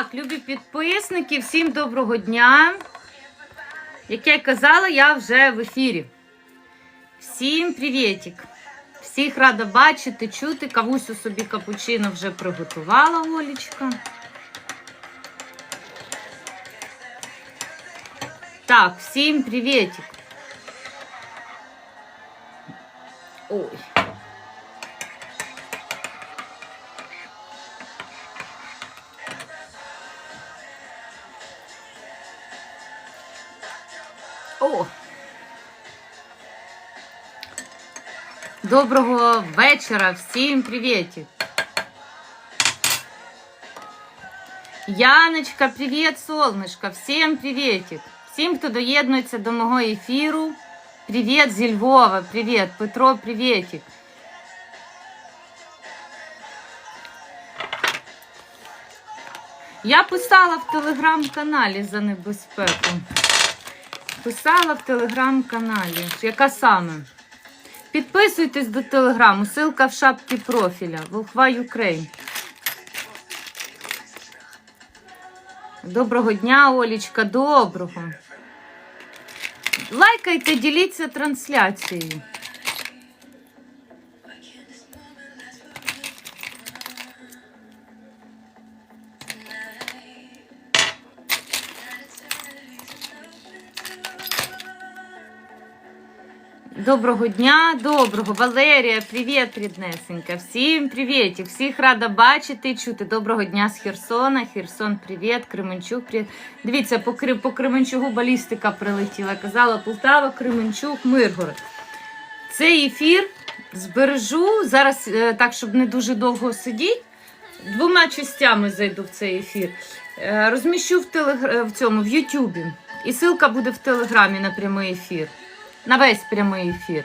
Так, любі підписники, всім доброго дня. Як я й казала, я вже в ефірі. Всім привітик. Всіх рада бачити, чути. Кавусю собі капучино вже приготувала Олічка. Так, всім привітик. Ой. Доброго вечора, всім привітик. Яночка, привіт, солнышко, всім привітик. Всім, хто доєднується до мого ефіру. Привіт зі Львова, привіт, Петро, привітик. Я писала в телеграм-каналі за небезпеку. Писала в телеграм-каналі. Яка саме? Підписуйтесь до телеграму. Ссылка в шапці профіля. Волхва Юкрейн. Доброго дня, Олічка, доброго. Лайкайте, діліться трансляцією. Доброго дня, доброго. Валерія, привіт, ріднесенька. Всім привіт. Всіх рада бачити і чути. Доброго дня з Херсона. Херсон, привіт, Кременчук, привіт. Дивіться, по, по Кременчугу балістика прилетіла. Казала Полтава, Кременчук, Миргород. Цей ефір збережу зараз, е, так, щоб не дуже довго сидіти. Двома частями зайду в цей ефір. Е, Розміщу в, телегр... в цьому в Ютубі. І ссылка буде в Телеграмі на прямий ефір. На весь прямий ефір.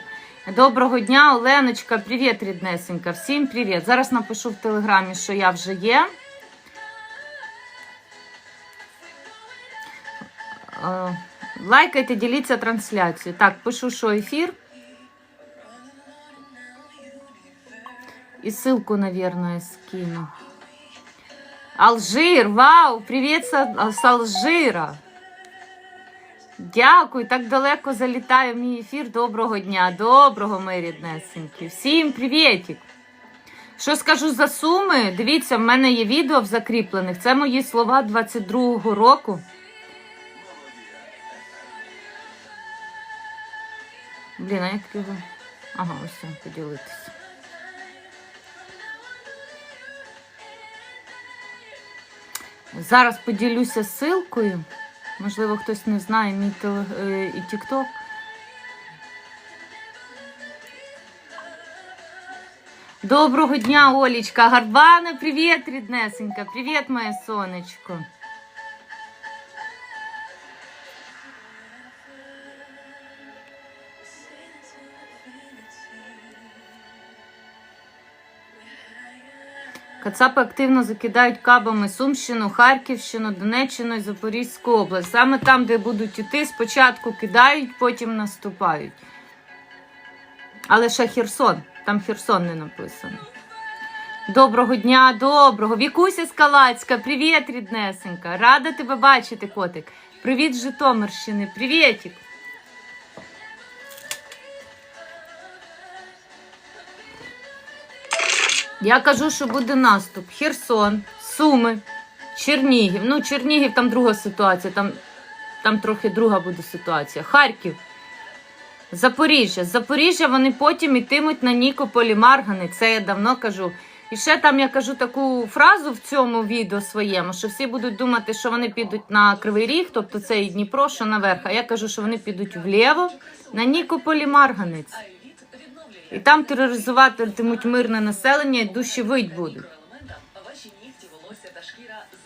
Доброго дня, Оленочка. Привіт, ріднесенька. Всім привіт. Зараз напишу в Телеграмі, що я вже є. Е, Лайкайте, діліться трансляцією. Так, пишу, що ефір. И ссылку, наверное, скину. Алжир, вау, привіт з Алжира. Дякую, так далеко залітає в мій ефір. Доброго дня, доброго, мої ріднесенькі. Всім привітик. Що скажу за суми? Дивіться, в мене є відео в закріплених. Це мої слова 22-го року. Блін, а як його? Ага, ось поділитися. Зараз поділюся ссылкою. Можливо, хтось не знає мій теле... е, і тікток. Доброго дня, Олічка. Гарбана, привіт, ріднесенька. Привіт, моє сонечко. Кацапи активно закидають кабами Сумщину, Харківщину, Донеччину і Запорізьку область. Саме там, де будуть іти, спочатку кидають, потім наступають. Але ще Херсон, там Херсон не написано. Доброго дня, доброго. Вікуся Скалацька, привіт, ріднесенька. Рада тебе бачити, котик. Привіт, Житомирщини, привітик. Я кажу, що буде наступ. Херсон, Суми, Чернігів. Ну, Чернігів там друга ситуація, там, там трохи друга буде ситуація. Харків, Запоріжжя. З Запоріжжя вони потім ітимуть на Нікополі Маргани. Це я давно кажу. І ще там я кажу таку фразу в цьому відео своєму, що всі будуть думати, що вони підуть на Кривий Ріг, тобто це і Дніпро, що наверх. А я кажу, що вони підуть вліво на Нікополі Марганець. І там тероризуватимуть мирне населення і душі вить будуть.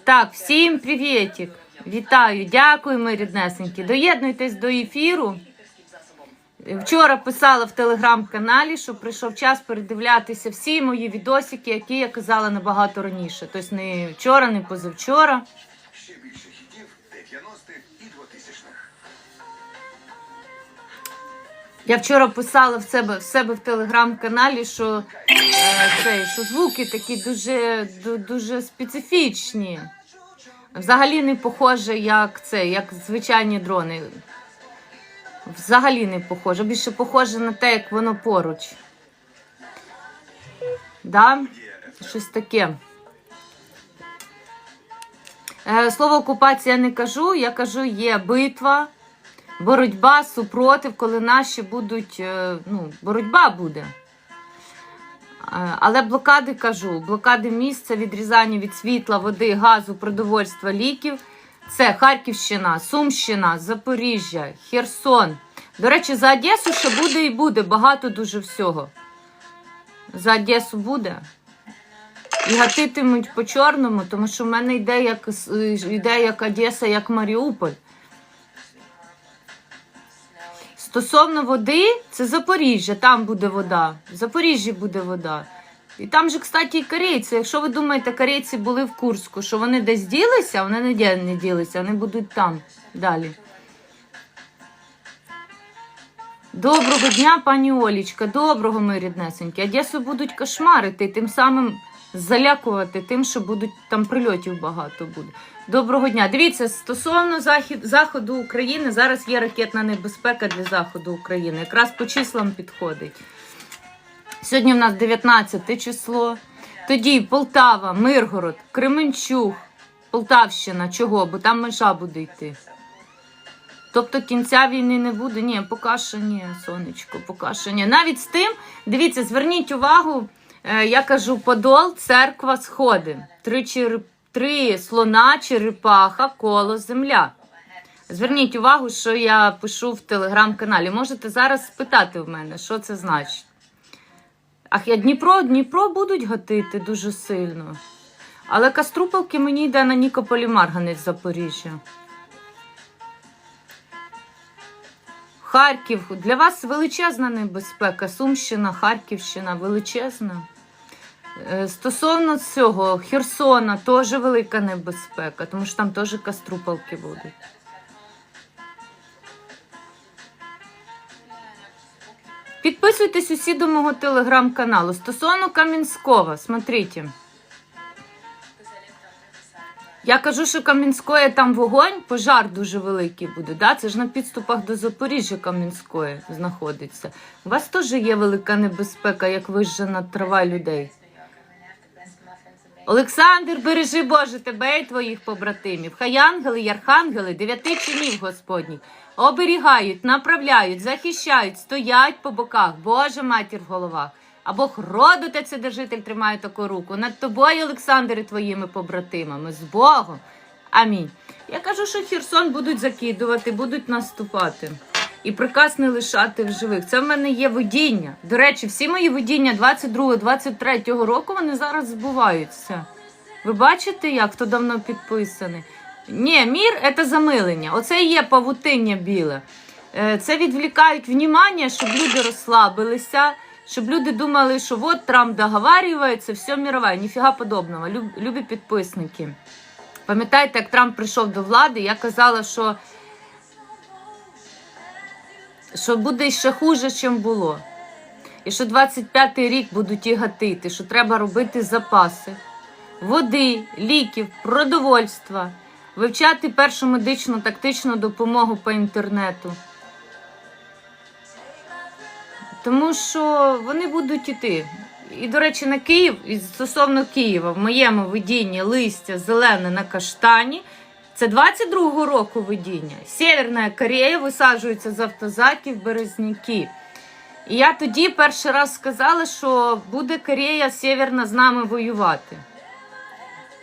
Так, всім привітик. Вітаю, дякую, мої ріднесенькі. Доєднуйтесь до ефіру. Вчора писала в телеграм-каналі, що прийшов час передивлятися всі мої відосики, які я казала набагато раніше. Тобто не вчора, не позавчора. Я вчора писала в себе в себе в телеграм-каналі, що, е, це, що звуки такі дуже, дуже специфічні. Взагалі не похоже, як це, як звичайні дрони. Взагалі не похоже. Більше похоже на те, як воно поруч. Да? Щось таке. Е, Слово окупація не кажу, я кажу, є битва, боротьба, супротив, коли наші будуть, е, ну, боротьба буде. Е, Але блокади кажу, блокади місця, відрізання від світла, води, газу, продовольства, ліків. Це Харківщина, Сумщина, Запоріжжя, Херсон. До речі, за Одесу ще буде і буде багато дуже всього. За Одесу буде. І гатитимуть по чорному, тому що в мене йде як, с- йде як Одеса, як Маріуполь. Стосовно води, це Запоріжжя, там буде вода. В Запоріжжі буде вода. І там же, кстати, і корейці. Якщо ви думаєте, корейці були в Курську, що вони десь ділися, вони не не ділися, вони будуть там далі. Доброго дня, пані Олічка. Доброго, мої ріднесенькі. Одесу будуть кошмарити, тим самим залякувати тим, що будуть там прильотів багато буде. Доброго дня. Дивіться, стосовно захід, заходу України, зараз є ракетна небезпека для заходу України. Якраз по числам підходить. Сьогодні в нас 19 число. Тоді Полтава, Миргород, Кременчуг, Полтавщина. Чого? Бо там межа буде йти. Тобто кінця війни не буде? Ні, поки що ні, сонечко, поки що ні. Навіть з тим, дивіться, зверніть увагу, е, я кажу, Подол, церква, сходи. Три, череп, три слона, черепаха, коло, земля. Зверніть увагу, що я пишу в телеграм-каналі. Можете зараз спитати в мене, що це значить. Ах, я Дніпро, Дніпро будуть гатити дуже сильно. Але Каструпалки мені йде на Нікополі Марганець Запоріжжя. Харків. Для вас величезна небезпека. Сумщина, Харківщина величезна. Е, Стосовно цього, Херсона теж велика небезпека, тому що там теж каструпалки будуть. Підписуйтесь усі до мого телеграм-каналу. Стосовно Кам'янського, смотрите. Я кажу, що Кам'янської там вогонь, пожар дуже великий буде. Да? Це ж на підступах до Запоріжжя Кам'янської знаходиться. У вас теж є велика небезпека, як вижжена трава людей. Олександр, бережи Боже тебе і твоїх побратимів. Хай ангели й архангели дев'яти чинів Господніх оберігають, направляють, захищають, стоять по боках, Божа матір в головах. А Бог роду та це держитель тримає таку руку над тобою, Олександр, і твоїми побратимами. З Богом. Амінь. Я кажу, що Херсон будуть закидувати, будуть наступати. І приказ не лишати в живих. Це в мене є видіння. До речі, всі мої видіння 22-23 року вони зараз збуваються. Ви бачите, як хто давно підписаний? Ні, мір це замилення. Оце і є павутиння біле. Е, Це відвлікають внімання, щоб люди розслабилися, щоб люди думали, що от Трамп договарюється, все мирове. Ніфіга подобного. Люб- Любі підписники. Пам'ятаєте, як Трамп прийшов до влади, я казала, що що буде ще хуже, ніж було. І що 25-й рік будуть і гатити, що треба робити запаси води, ліків, продовольства, вивчати першу медичну тактичну допомогу по інтернету. Тому що вони будуть іти. І, до речі, на Київ, і стосовно Києва, в моєму видінні листя зелене на каштані. Це 22-го року видіння. Сєвєрна Корея висаджується з автозаків березняки. І я тоді перший раз сказала, що буде Корея Сєвєрна з нами воювати.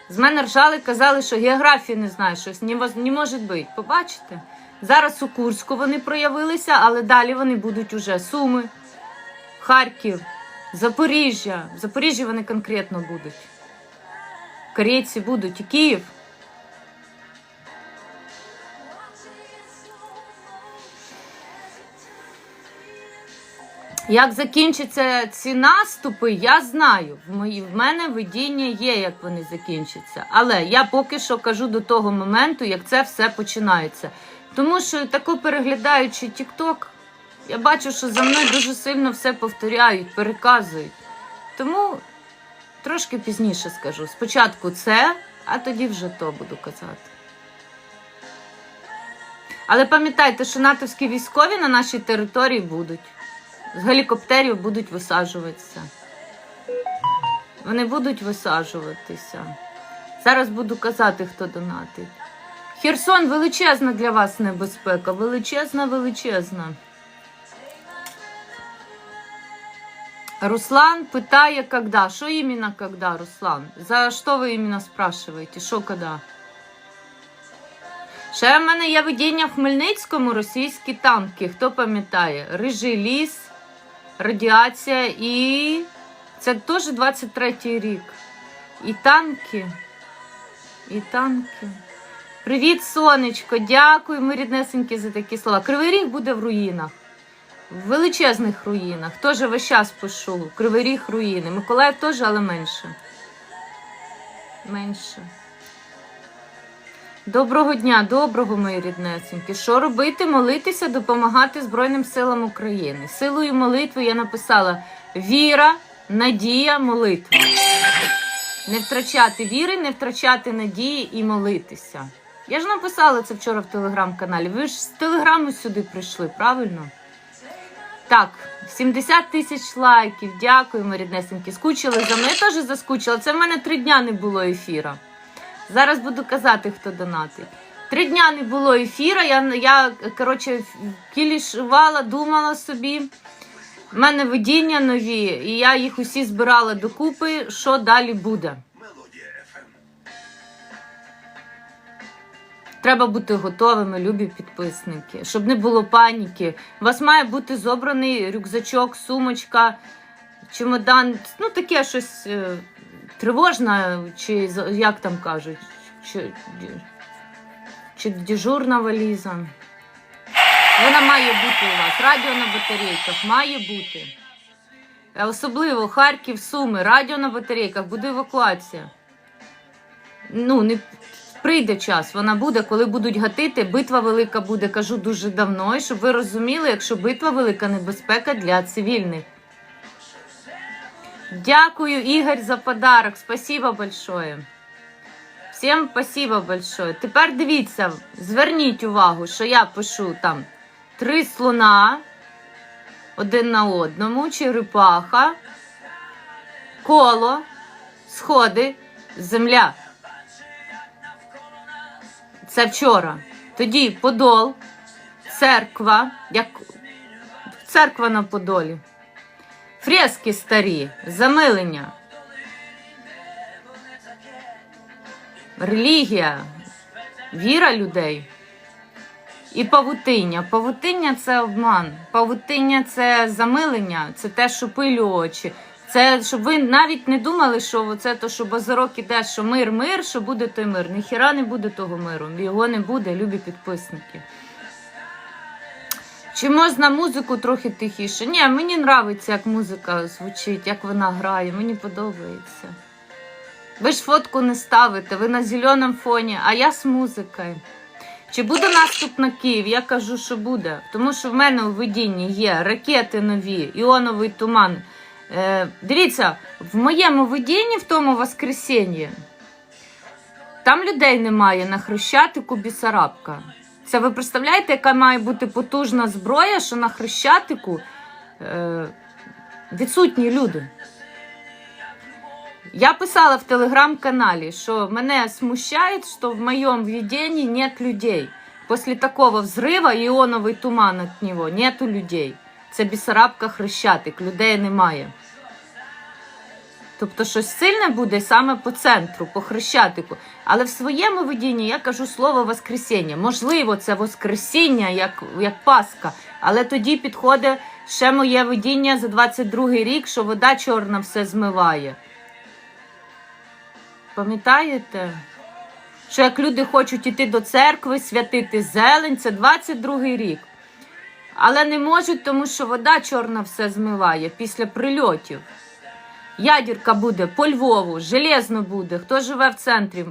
З мене ржали, казали, що географії не знаю, щось не, не може бути. Побачите? Зараз у Курську вони проявилися, але далі вони будуть уже Суми, Харків, Запоріжжя. В Запоріжжі вони конкретно будуть. Корейці будуть і Київ. Як закінчаться ці наступи, я знаю. В, мене видіння є, як вони закінчаться. Але я поки що кажу до того моменту, як це все починається. Тому що тако переглядаючи TikTok, я бачу, що за мною дуже сильно все повторяють, переказують. Тому трошки пізніше скажу. Спочатку це, А тоді вже то буду казати. Але пам'ятайте, що натовські військові на нашій території будуть. З гелікоптерів будуть висаджуватися. Вони будуть висаджуватися. Зараз буду казати, хто донатить. Херсон величезна для вас небезпека. Величезна, величезна. Руслан питає, когда. Що іменно когда, Руслан? За що ви іменно спрашиваєте? Що когда? Ще в мене є видіння в Хмельницькому російські танки. Хто пам'ятає? Рижий ліс, радіація і. Це теж 23-й рік. І танки. І танки. Привіт, сонечко! Дякую, ми ріднесенькі за такі слова. Кривий ріг буде в руїнах. В величезних руїнах. Теж весь час пишу. Кривий ріг руїни. Миколаїв теж, але менше. Менше. Доброго дня, доброго, мої ріднесенькі. Що робити? Молитися, допомагати Збройним силам України. Силою молитви я написала віра, надія, молитва. Не втрачати віри, не втрачати надії і молитися. Я ж написала це вчора в телеграм-каналі. Ви ж з телеграму сюди прийшли, правильно? Так, 70 тисяч лайків. Дякуємо, ріднесенькі. Скучили за. Я теж заскучила. Це в мене три дня не було ефіра. Зараз буду казати, хто донатить. Три дня не було ефіра. Я, я коротше, кілішувала, думала собі. У мене видіння нові, і я їх усі збирала докупи, що далі буде. Треба бути готовими, любі підписники, щоб не було паніки. У вас має бути зобраний рюкзачок, сумочка, чемодан, ну таке щось тривожне, чи як там кажуть, чи, чи дежурна валіза. Вона має бути у вас. Радіо на батарейках має бути. Е, Особливо Харків, Суми, радіо на батарейках, буде евакуація. Ну, не прийде час, вона буде, коли будуть гатити. Битва велика буде, кажу дуже давно. І щоб ви розуміли, якщо битва велика небезпека для цивільних. Дякую, Ігор, за подарок. Спасибо большое. Всім спасибо большое. Тепер дивіться, зверніть увагу, що я пишу там три слона один на одному, черепаха, коло, сходи, земля. Це вчора. Тоді Подол, церква, як церква на Подолі. Фрески старі, замилення. Релігія, віра людей. І павутиння. Павутиння це обман. Павутиння це замилення, це те, що пилю очі. Це щоб ви навіть не думали, що це то, що базарок іде, що мир, мир, що буде той мир. Ніхіра не буде того миру. Його не буде, любі підписники. Чи можна музику трохи тихіше? Ні, мені подобається, як музика звучить, як вона грає. Мені подобається. Ви ж фотку не ставите, ви на зеленому фоні, а я з музикою. Чи буде наступ на Київ? Я кажу, що буде. Тому що в мене у видінні є ракети нові, іоновий туман. Е, дивіться, в моєму видінні, в тому воскресеньї, там людей немає на хрещатику Бісарабка. Це ви представляєте, яка має бути потужна зброя, що на хрещатику е, відсутні люди. Я писала в телеграм-каналі, що мене смущает, что в моем видении нет людей. После такого взрыва іоновий туман от него, нету людей. Це Бісарабка Хрещатик, людей немає. Тобто щось сильне буде саме по центру, по Хрещатику. Але в своєму видінні я кажу слово Воскресіння. Можливо, це Воскресіння, як, як Пасха. Але тоді підходить ще моє видіння за 22 рік, що вода чорна все змиває. Пам'ятаєте? Що як люди хочуть іти до церкви, святити зелень, це 22-й рік. Але не можуть, тому що вода чорна все змиває після прильотів. Ядірка буде по Львову, железно буде. Хто живе в центрі?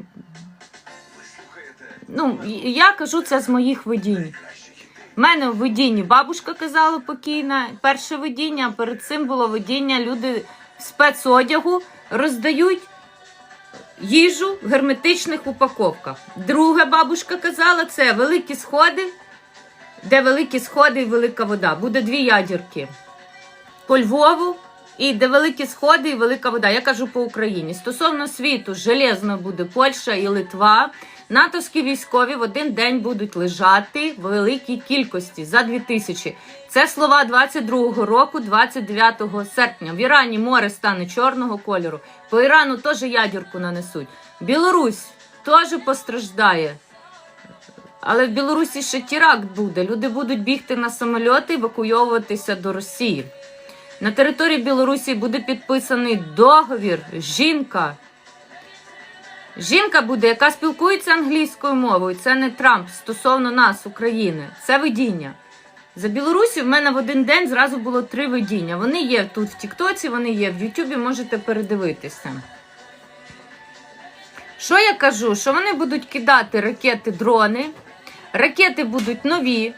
Ну, я кажу це з моїх видінь. У мене в видінні бабушка казала покійна, перше видіння, а перед цим було видіння, люди в спецодягу роздають їжу в герметичних упаковках. Друга бабушка казала, це великі сходи, де великі сходи і велика вода. Буде дві ядірки. По Львову і де великі сходи і велика вода. Я кажу по Україні. Стосовно світу, железно буде Польща і Литва. Натовські військові в один день будуть лежати в великій кількості за 2000. Це слова 22-го року, 29 серпня. В Ірані море стане чорного кольору. По Ірану теж ядерку нанесуть. Білорусь теж постраждає. Але в Білорусі ще теракт буде. Люди будуть бігти на самольоти, евакуйовуватися до Росії. На території Білорусі буде підписаний договір. Жінка. Жінка буде, яка спілкується англійською мовою. Це не Трамп стосовно нас, України. Це видіння. За Білорусі в мене в один день зразу було три видіння. Вони є тут в Тіктоці, вони є в Ютубі, можете передивитися. Що я кажу? Що вони будуть кидати ракети, дрони, ракети будуть нові.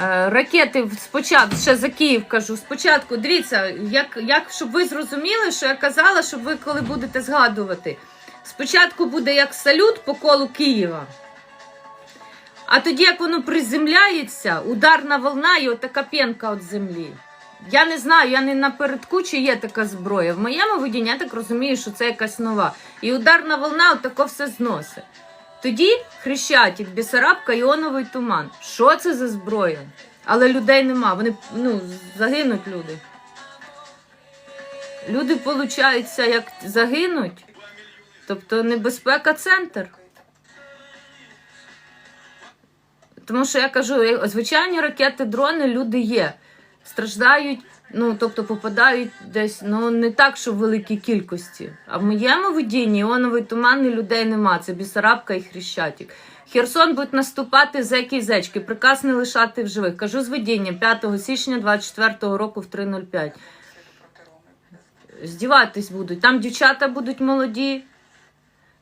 Е, Ракети спочатку, ще за Київ кажу. Спочатку, дивіться, як, як щоб ви зрозуміли, що я казала, щоб ви коли будете згадувати. Спочатку буде як салют по колу Києва. А тоді, як воно приземляється, ударна волна і отака п'янка від землі. Я не знаю, я не напередку, чи є така зброя. В моєму видінні я так розумію, що це якась нова. І ударна волна отако все зносить. Тоді Хрещатик, Бісарабка, Іоновий туман. Що це за зброя? Але людей нема. Вони ну, загинуть люди. Люди, виходить, як загинуть. Тобто небезпека центр. Тому що я кажу, е, звичайні ракети, дрони, люди є. Страждають, ну тобто попадають десь, ну не так, що в великій кількості. А в моєму видінні іоновий туман і людей нема. Це Бісарабка і Хрещатик. Херсон будуть наступати зеки і зечки. Приказ не лишати в живих. Кажу з видіння 5 січня 24 року в 3.05. Здіватись будуть. Там дівчата будуть молоді,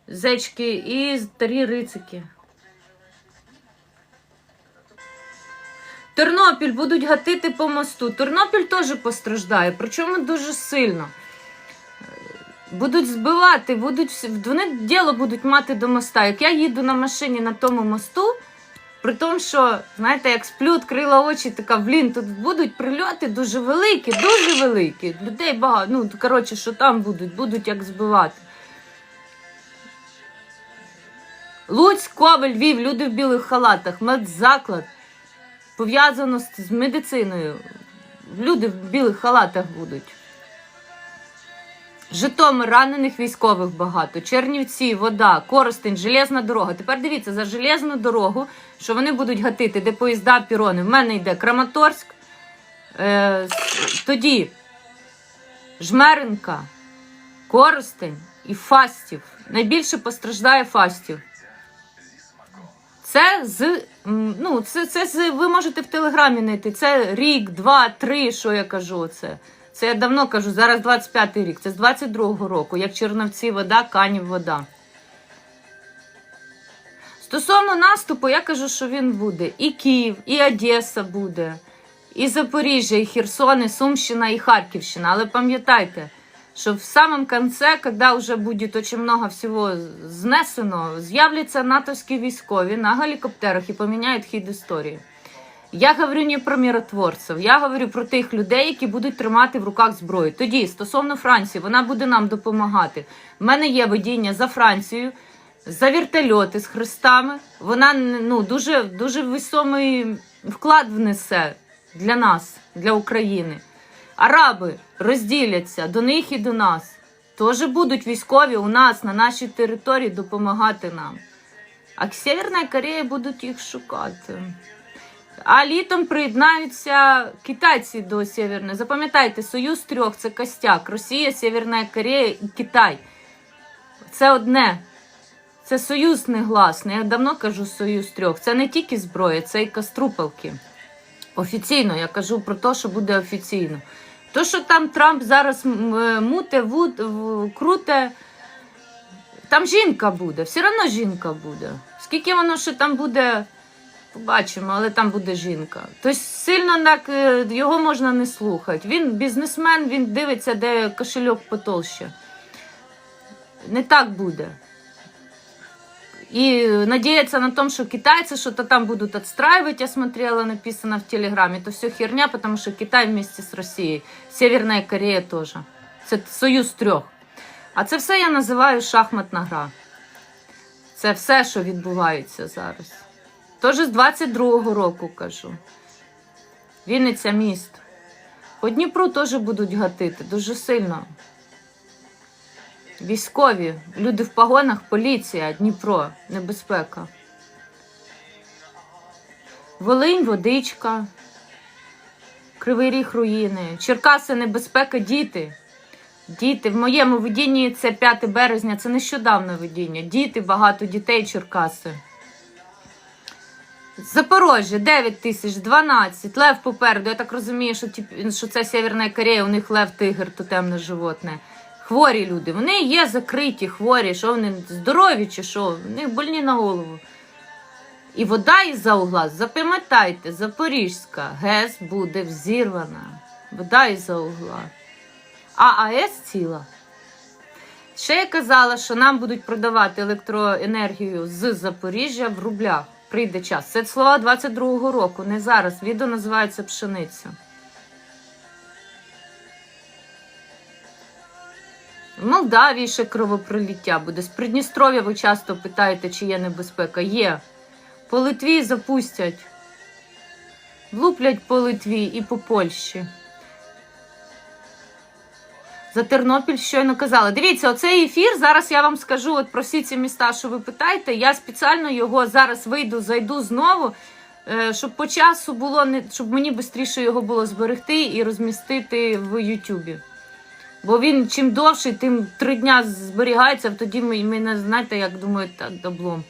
зечки і старі рицики. Тернопіль будуть гатити по мосту. Тернопіль теж постраждає, причому дуже сильно. Будуть збивати, будуть вони діло будуть мати до моста. Як я їду на машині на тому мосту, при тому, що, знаєте, як сплю, відкрила очі, така, блін, тут будуть прильоти дуже великі, дуже великі. Людей багато. Ну, коротше, що там будуть, будуть як збивати. Луцьк, Ковель, Львів, люди в білих халатах, медзаклад пов'язано з, з медициною. Люди в білих халатах будуть. Житомир, ранених військових багато, Чернівці, вода, Коростень, железна дорога. Тепер дивіться за железну дорогу, що вони будуть гатити, де поїзда, пірони. В мене йде Краматорськ, е, тоді Жмеринка, Коростень і Фастів. Найбільше постраждає Фастів. Це з ну, це, це з ви можете в телеграмі знайти. Це рік, два, три, що я кажу. Це, це я давно кажу, зараз 25-й рік, це з 22-го року, як Черновці вода, Канів вода. Стосовно наступу, я кажу, що він буде. І Київ, і Одеса буде, і Запоріжжя, і Херсон, і Сумщина, і Харківщина. Але пам'ятайте, що в самом конце, когда уже будет очень много всего знесено, з'являться натовські військові на гелікоптерах і поміняють хід історії. Я говорю не про миротворців, я говорю про тих людей, які будуть тримати в руках зброю. Тоді, стосовно Франції, вона буде нам допомагати. У мене є видіння за Францією, за вертольоти з хрестами. Вона ну, дуже, дуже висомий вклад внесе для нас, для України. Араби розділяться до них і до нас. Теж будуть військові у нас на нашій території допомагати нам. А Северна Корея будуть їх шукати. А літом приєднаються китайці до Северної. Запам'ятайте, Союз трьох це костяк. Росія, Северна Корея і Китай. Це одне. Це союз негласний. Я давно кажу союз трьох. Це не тільки зброя, це і каструпалки. Офіційно, я кажу про те, що буде офіційно. То, що там Трамп зараз е, муте, вуд, круте, там жінка буде, все одно жінка буде. Скільки воно ще там буде, побачимо, але там буде жінка. Тобто сильно так е, його можна не слухати. Він бізнесмен, він дивиться, де кошельок потолще. не так буде. И надеяться на том, что китайцы что-то там будут отстраивать, я смотрела, написано в Телеграме. Это все херня, потому что Китай вместе с Россией, Северная Корея тоже. Це союз трьох. А це все я називаю шахматна гра. Це все, що відбувається зараз. Тож з 22-го року кажу. Вінниця міст. По Дніпру теж будуть гатити дуже сильно. Військові, люди в погонах, поліція, Дніпро, небезпека. Волинь, водичка, Кривий Ріг руїни, Черкаси, небезпека, діти. Діти, в моєму видінні це 5 березня, це нещодавно видіння. Діти, багато дітей, Черкаси. Запорожжя 9 тисяч, 12, лев попереду. Я так розумію, що, ті, що це Северна Корея, у них лев тигр, то темне животне. Хворі люди. Вони є закриті, хворі, що вони здорові чи що, в них больні на голову. І вода із-за угла, запам'ятайте, Запорізька ГЕС буде взірвана. Вода із-за угла. А АЕС ціла. Ще я казала, що нам будуть продавати електроенергію з Запоріжжя в рублях. Прийде час. Це слова 22-го року, не зараз. Відео називається Пшениця. В Молдавії ще кровопроліття буде. З Придністров'я ви часто питаєте, чи є небезпека. Є. По Литві запустять. Влуплять по Литві і по Польщі. За Тернопіль щойно казала. Дивіться, оцей ефір. Зараз я вам скажу от про всі ці міста, що ви питаєте. Я спеціально його зараз вийду, зайду знову, е, щоб по часу було не щоб мені швидше його було зберегти і розмістити в Ютубі. Бо він чим довший, тим три дня зберігається, тоді ми, ми не знаєте, як думають, так доблом.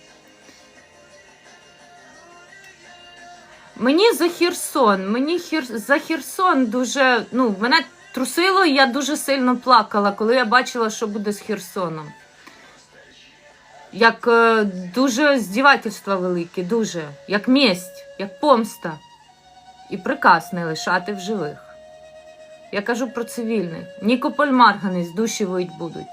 Мені за Херсон, мені хір... за Херсон дуже. Ну, мене трусило, і я дуже сильно плакала, коли я бачила, що буде з Херсоном. Як е, дуже здівательства великі, дуже, як месть, як помста. І приказ не лишати в живих. Я кажу про цивільних. Нікополь Марганець душі вить будуть.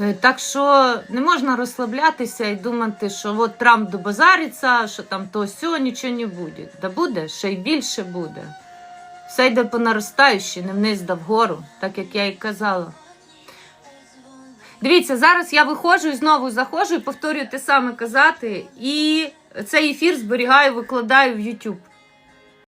Е, Так що не можна розслаблятися і думати, що от Трамп добазариться, що там то сьо, нічого не буде. Да буде, ще й більше буде. Все йде по наростаючій, не вниз да вгору, так як я і казала. Дивіться, зараз я виходжу і знову заходжу і повторюю те саме казати. І цей ефір зберігаю, викладаю в YouTube.